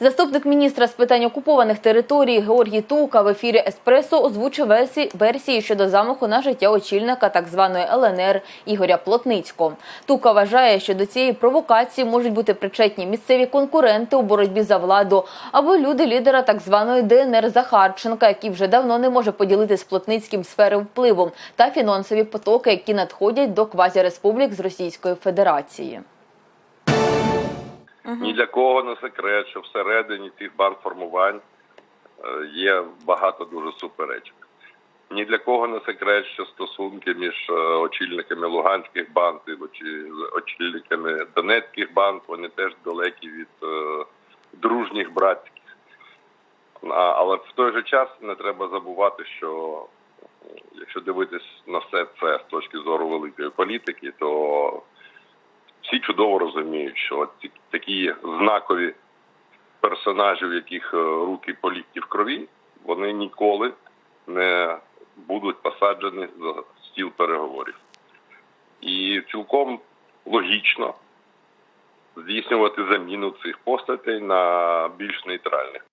Заступник міністра з питань окупованих територій Георгій Тука в ефірі Еспресо озвучив версії, щодо замаху на життя очільника так званої ЛНР Ігоря Плотницького. Тука вважає, що до цієї провокації можуть бути причетні місцеві конкуренти у боротьбі за владу або люди лідера так званої ДНР Захарченка, який вже давно не може поділити з Плотницьким сфери впливу та фінансові потоки, які надходять до квазіреспублік з Російської Федерації. Ні для кого не секрет, що всередині цих бандформувань е, є багато дуже суперечок. Ні для кого не секрет, що стосунки між е, очільниками луганських банд і очільниками донецьких банд вони теж далекі від е, дружніх братських. Але в той же час не треба забувати, що якщо дивитись на все це з точки зору великої політики, то чудово розуміють, що ці такі знакові персонажі, в яких е, руки політні в крові, вони ніколи не будуть посаджені за стіл переговорів. І цілком логічно здійснювати заміну цих постатей на більш нейтральних.